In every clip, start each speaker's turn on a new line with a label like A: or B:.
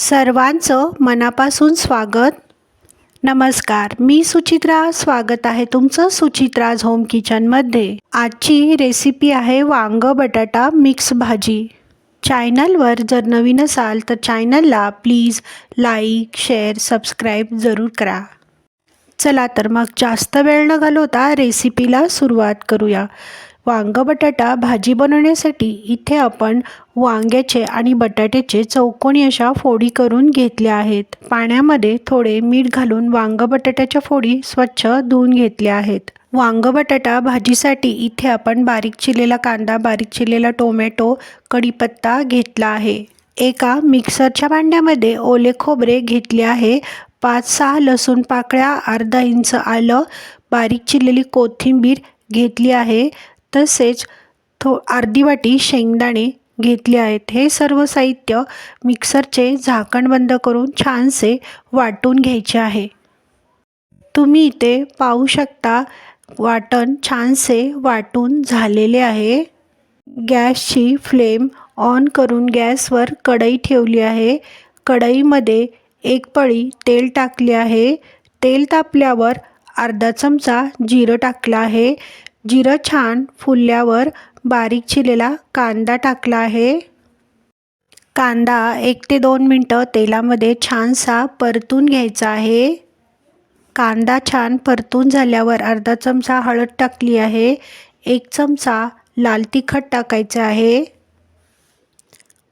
A: सर्वांचं मनापासून स्वागत. नमस्कार मी सुचित्रा. स्वागत आहे तुमचं सुचित्राज होम किचनमध्ये. आजची रेसिपी आहे वांग बटाटा मिक्स भाजी. चॅनलवर जर नवीन असाल तर चॅनलला प्लीज लाईक शेअर सबस्क्राईब जरूर करा. चला तर मग जास्त वेळ न घालवता रेसिपीला सुरुवात करूया. वांग बटाटा भाजी बनवण्यासाठी इथे आपण वांग्याचे आणि बटाट्याचे चौकोनी अशा फोडी करून घेतल्या आहेत. पाण्यामध्ये थोडे मीठ घालून वांग बटाट्याच्या फोडी स्वच्छ धुवून घेतल्या आहेत. वांग बटाटा भाजीसाठी इथे आपण बारीक चिरलेला कांदा बारीक चिरलेला टोमॅटो कढीपत्ता घेतला आहे. एका मिक्सरच्या भांड्यामध्ये ओले खोबरे घेतले आहे. पाच सहा लसूण पाकळ्या अर्धा इंच आलं बारीक चिरलेली कोथिंबीर घेतली आहे. तसेच थो अर्धी वाटी शेंगदाणे घेतले आहेत. हे सर्व साहित्य मिक्सरचे झाकण बंद करून छानसे वाटून घ्यायचे आहे. तुम्ही इथे पाहू शकता वाटण छानसे वाटून झालेले आहे. गॅसची फ्लेम ऑन करून गॅसवर कढई ठेवली आहे. कढईमध्ये एक पळी तेल टाकले आहे. तेल तापल्यावर अर्धा चमचा जिरं टाकलं आहे. जिरं छान फुलल्यावर बारीक चिरलेला कांदा टाकला आहे. कांदा एक ते दोन मिनटं तेलामध्ये छानसा परतून घ्यायचा आहे. कांदा छान परतून झाल्यावर अर्धा चमचा हळद टाकली आहे. एक चमचा लाल तिखट टाकायचं आहे.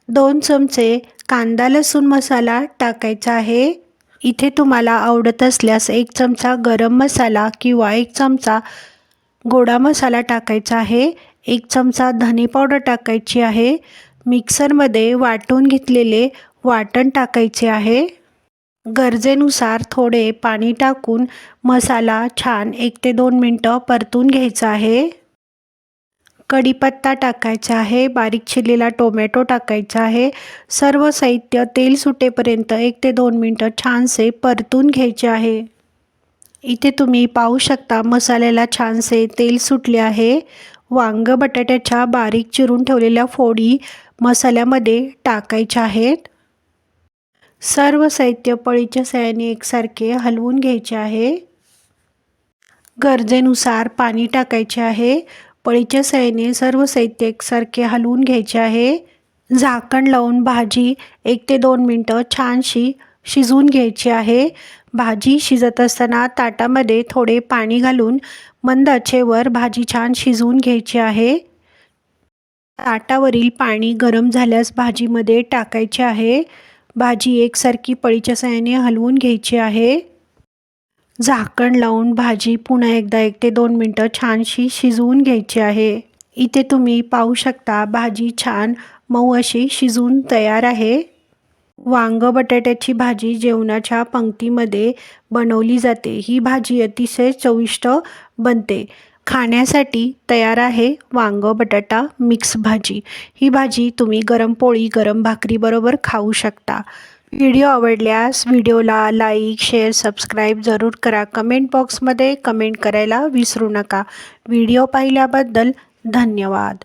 A: दोन चमचे कांदा लसूण मसाला टाकायचा आहे. इथे तुम्हाला आवडत असल्यास एक चमचा गरम मसाला किंवा एक चमचा गोडा मसाला टाकायचा आहे. एक चमचा धने पावडर टाकायची आहे. मिक्सरमध्ये वाटून घेतलेले वाटण टाकायचे आहे. गरजेनुसार थोडे पाणी टाकून मसाला छान एक ते दोन मिनटं परतून घ्यायचा आहे. कढीपत्ता टाकायचा आहे. बारीक चिरलेला टोमॅटो टाकायचा आहे. सर्व साहित्य तेल सुटेपर्यंत एक ते दोन मिनटं छानसे परतून घ्यायचे आहे. इथे तुम्ही पाहू शकता मसाल्याला छानसे तेल सुटले आहे. वांग बटाट्याच्या बारीक चिरून ठेवलेल्या फोडी मसाल्यामध्ये टाकायच्या आहेत. सर्व साहित्य पळीच्या सहाय्याने एकसारखे हलवून घ्यायचे आहे. गरजेनुसार पाणी टाकायचे आहे. पळीच्या सहाय्याने सर्व साहित्य एकसारखे हलवून घ्यायचे आहे. झाकण लावून भाजी एक ते दोन मिनटं छानशी शिजवून घ्यायची आहे. भाजी शिजत असताना ताटामध्ये थोडे पाणी घालून मंद आचेवर भाजी छान शिजवून घ्यायची आहे. ताटावरील पाणी गरम झाल्यास भाजीमध्ये टाकायचे आहे. भाजी एकसारखी पळीच्या सहाय्याने हलवून घ्यायची आहे. झाकण लावून भाजी पुन्हा एकदा एक ते दोन मिनटं छानशी शिजवून घ्यायची आहे. इथे तुम्ही पाहू शकता भाजी छान मऊ अशी शिजवून तयार आहे. वांग बटाट्याची भाजी जेवणाच्या पंक्तीमध्ये बनवली जाते. ही भाजी अतिशय चविष्ट बनते. खाण्यासाठी तयार आहे वांग बटाटा मिक्स भाजी. ही भाजी तुम्ही गरम पोळी गरम भाकरीबरोबर खाऊ शकता. व्हिडिओ आवडल्यास व्हिडिओला लाईक शेअर सबस्क्राईब जरूर करा. कमेंट बॉक्समध्ये कमेंट करायला विसरू नका. व्हिडिओ पाहिल्याबद्दल धन्यवाद.